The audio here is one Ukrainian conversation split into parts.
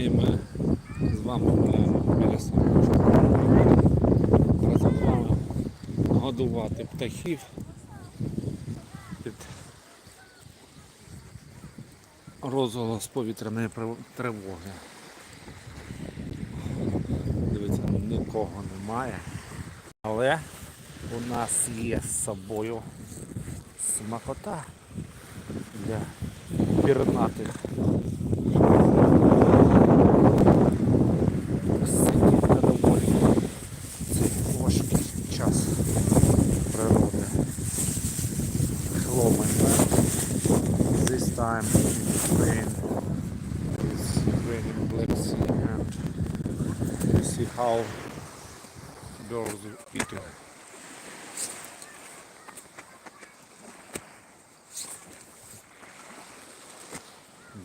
І ми з вами гуляємо біля садочку. Разом з вами годувати птахів під розголос повітряної тривоги. Дивіться, нікого немає. Але у нас є з собою смакота для пірнатих. час природи. Hello, my friend. This time in rain is raining Black Sea and you see how birds eating.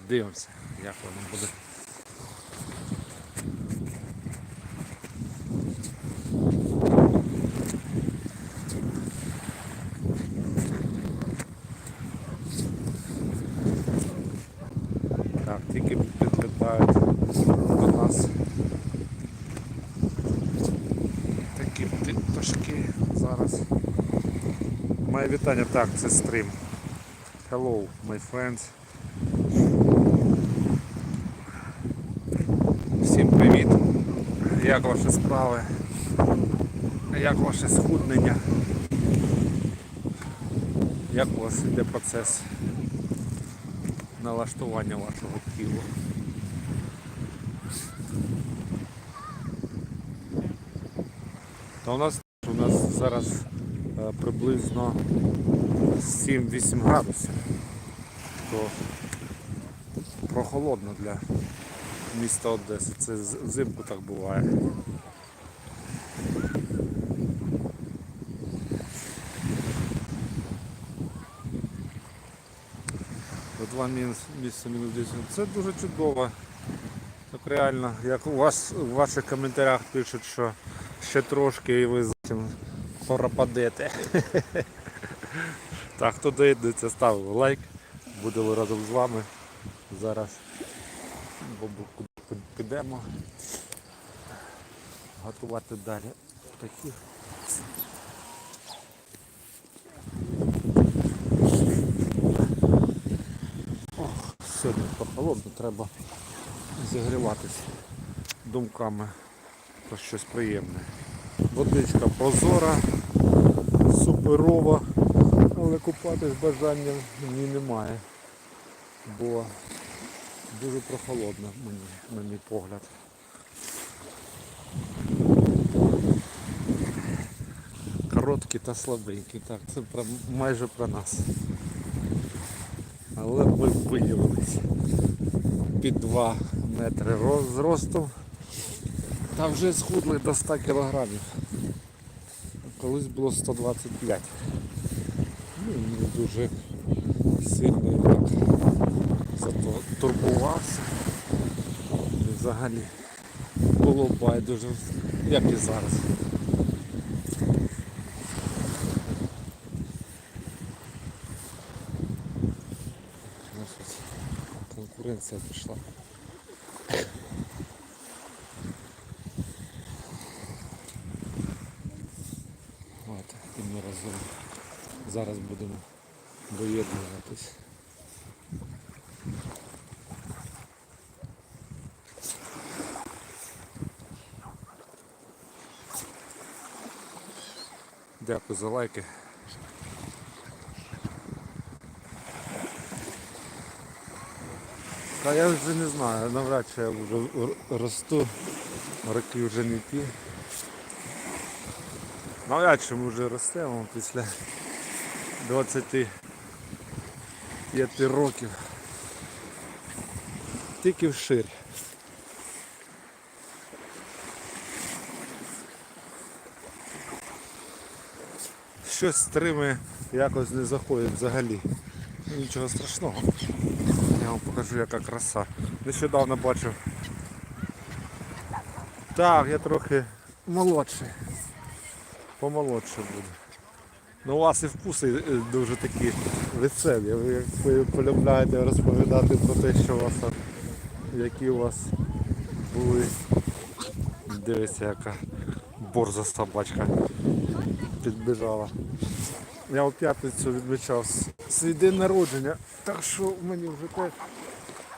Дивимося, як воно буде. Зараз. Моє вітання, так, це стрім. Hello, my friends. Всім привіт. Як ваші справи? Як ваше схуднення? Як у вас йде процес налаштування вашого тіла? Та у нас у нас зараз е, приблизно 7-8 градусів. То прохолодно для міста Одеси. Це взимку так буває. До 2 мінус, мінус 10. Це дуже чудово. Так реально, як у вас у ваших коментарях пишуть, що ще трошки і ви пропадете. Так, хто доєднується, ставив лайк. Будемо разом з вами. Зараз підемо готувати далі птахів. Ох, сьогодні прохолодно, треба зігріватися думками про щось приємне. Водичка прозора, суперова, але купатись бажання мені немає, бо дуже прохолодно мені, на мій погляд. Короткий та слабенький, так, це майже про нас. Але ми виявилися під 2 метри зросту та вже схудли до 100 кілограмів. Колись було 125. Ну, не дуже сильно так зато турбувався. І взагалі було байдуже, як і зараз. Конкуренція пішла. От, і ми разом зараз будемо доєднуватись. Дякую за лайки. Та я вже не знаю, навряд чи я вже росту, роки вже не ті. Навряд чи ми вже ростемо після 25 років. Тільки вширь. Щось стримує якось не заходить взагалі. Ну, Нічого страшного. Я вам покажу яка краса. Нещодавно бачив. Так, я трохи молодший. Помолодше буде. Ну у вас і вкуси е, дуже такі веселі. Ви ви полюбляєте розповідати про те, що у вас які у вас були. Дивіться, яка борза собачка підбіжала. Я у п'ятницю відмічав свій день народження, так що мені вже теж,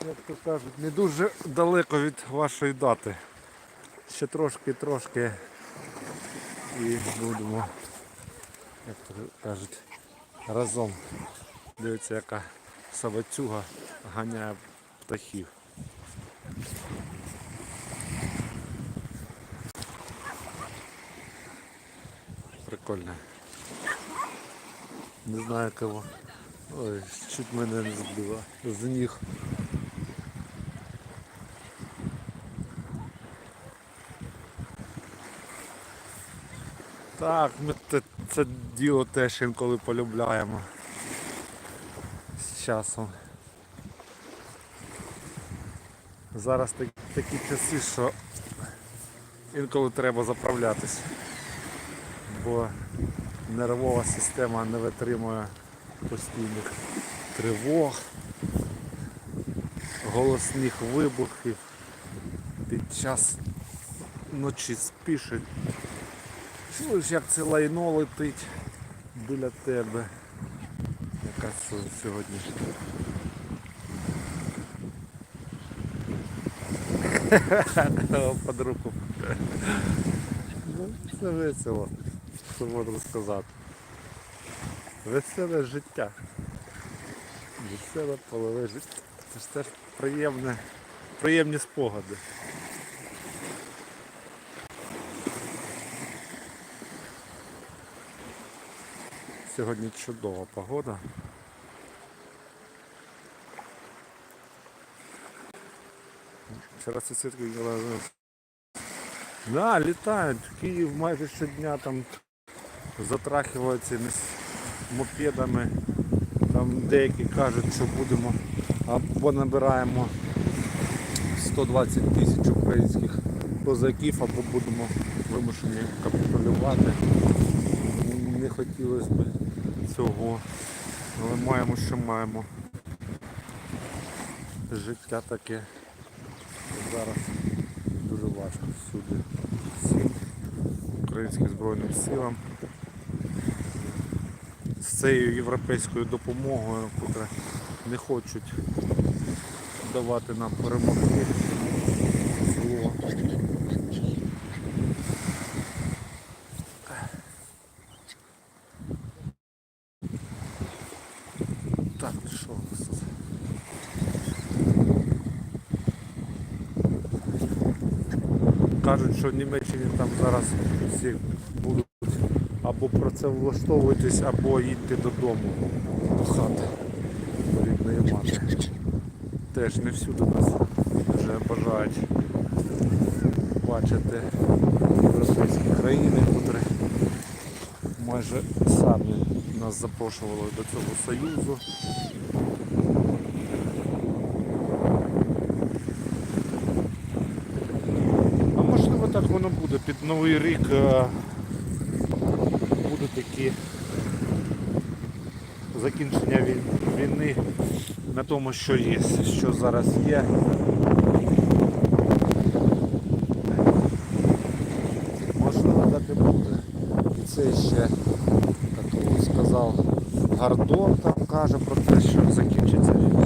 як то кажуть, не дуже далеко від вашої дати. Ще трошки-трошки і будемо, як то кажуть, разом. Дивіться, яка собацюга ганяє птахів. Прикольно. Не знаю кого. Ой, чуть мене не збило. З ніг. Так, ми те- це діло теж інколи полюбляємо. З часом. Зараз так- такі часи, що інколи треба заправлятись, бо нервова система не витримує постійних тривог, голосних вибухів. Під час ночі спішить. Чуєш, як це лайно летить біля тебе. Яка сьогодні. Під руку. Ну, це весело, що можна сказати. Веселе життя. Веселе полове життя. Це ж теж приємне, приємні спогади. Сьогодні чудова погода. Вчора сусідки казали, Да, літають. Київ майже щодня там затрахиваються цими мопедами. Там деякі кажуть, що будемо або набираємо 120 тисяч українських козаків, або будемо вимушені капітулювати. Не хотілося б цього, але маємо, що маємо. Життя таке. Зараз дуже важко всюди. Всім українським Збройним силам. З цією європейською допомогою, котра не хочуть давати нам перемогти зло. Так, що у нас тут? Кажуть, що в Німеччині там зараз всі будуть або працевлаштовуватись, або їдьте додому до хати до рідної мати. Теж не всюди нас вже бажають бачити європейські країни, котрі майже самі нас запрошували до цього союзу. А можливо так воно буде. Під Новий рік е, будуть такі закінчення війни на тому, що є, що зараз є. Можливо так і буде. І це ще, як сказав, Гордон там каже про те, що закінчиться війна.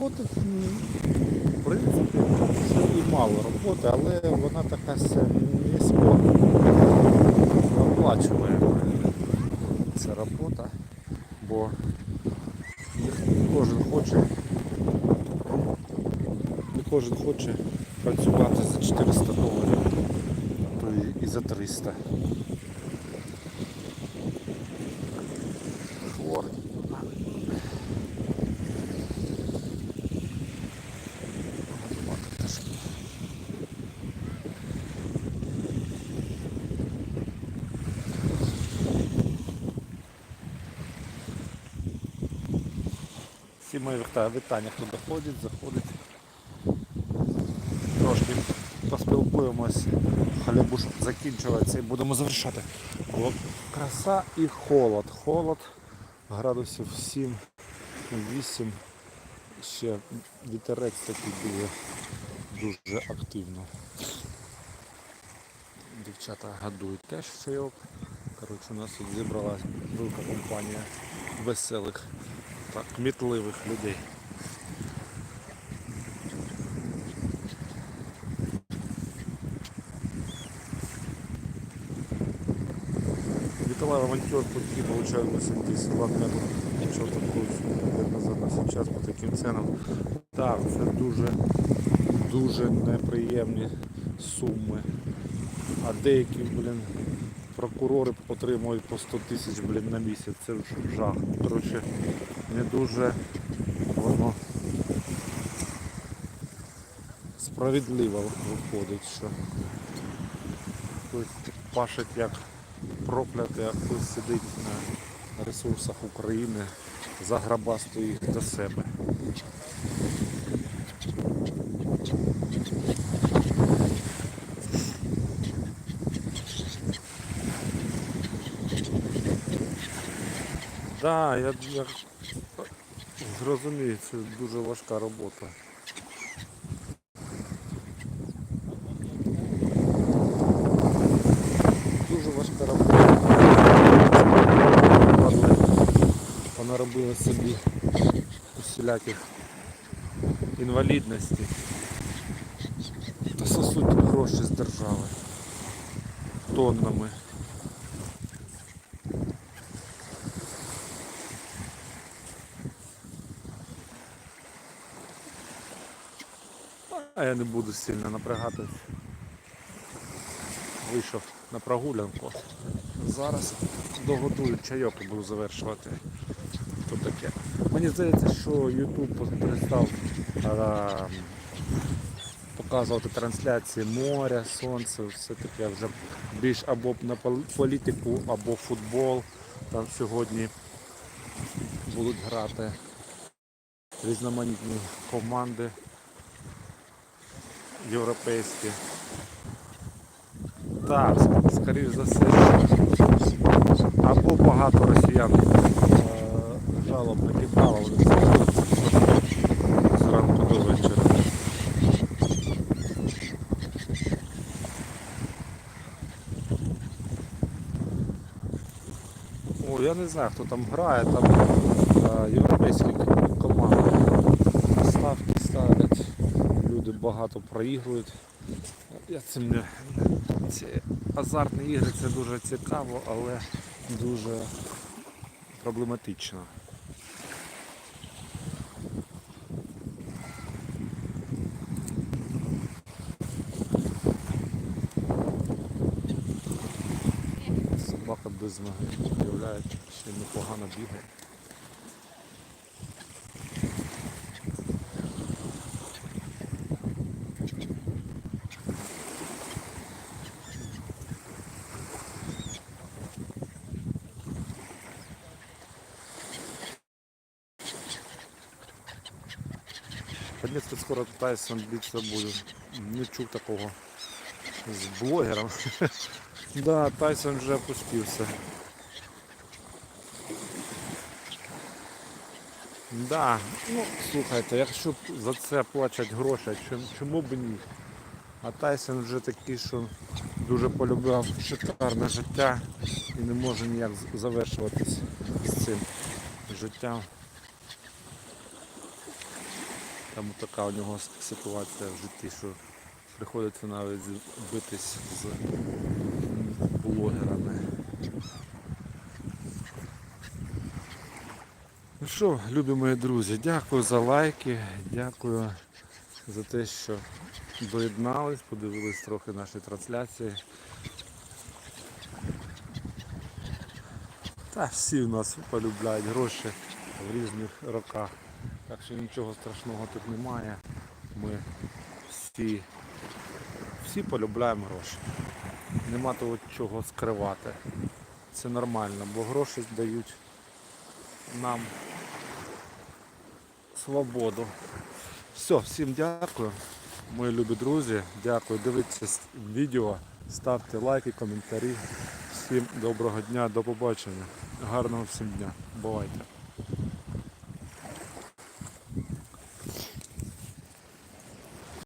Роботи, в принципі, і мало роботи, але вона така ся низько оплачуємо. Ця робота, бо не кожен хоче, не кожен хоче працювати за 400 доларів, а то і за 300. Хворий. Всі мої вітання, хто доходить, заходить. Трошки поспіл- Готуємось. Халябуш закінчується і будемо завершати. Бо краса і холод. Холод градусів 7, 8. Ще вітерець такий дуже, дуже активно. Дівчата гадують теж чайок. Коротше, у нас тут зібралась велика компанія веселих та кмітливих людей. Николай Авантюр пути получают 80 ладно, нічого такого назад на по таким ценам. Так, це дуже, дуже неприємні суми. А деякі, блін, прокурори отримують по 100 тисяч блін, на місяць. Це вже жах. Коротше, не дуже воно справедливо виходить, що хтось пашить як проклятий, а хтось сидить на ресурсах України, заграбастує їх до себе. Так, я, я зрозумію, це дуже важка робота. Дуже важка робота. Понаробили собі усіляких інвалідностей. Та сосуть гроші з держави. Тоннами. А я не буду сильно напрягатись. Вийшов на прогулянку. Зараз догодую чайок і буду завершувати. Тут таке. Мені здається, що YouTube перестав а, показувати трансляції моря, сонця, все таке вже більш або на політику, або футбол. Там сьогодні будуть грати різноманітні команди європейські. Так, скоріш за все, або багато росіян е, жалоб накидало зранку до вечора. О, я не знаю, хто там грає, там е, європейські команди. Ставки ставлять, люди багато проігрують. Я цим не ці азартні ігри це дуже цікаво, але дуже проблематично. Собака без ноги виявляє, ще непогано бігає. Тайсон биться буде. Не чув такого з блогером. да, Тайсон вже опустився. Да, ну слухайте, якщо за це платять гроші, чому б ні? А Тайсон вже такий, що дуже полюбив шикарне життя і не може ніяк завершуватись з цим життям. Там така у нього ситуація в житті, що приходиться навіть битись з блогерами. Ну що, любі мої друзі, дякую за лайки, дякую за те, що доєднались, подивились трохи наші трансляції. Та всі в нас полюбляють гроші в різних роках. Так що нічого страшного тут немає. Ми всі, всі полюбляємо гроші. Нема того чого скривати. Це нормально, бо гроші дають нам свободу. Все, всім дякую. мої любі друзі. Дякую. Дивіться відео, ставте лайки, коментарі. Всім доброго дня, до побачення. Гарного всім дня. Бувайте.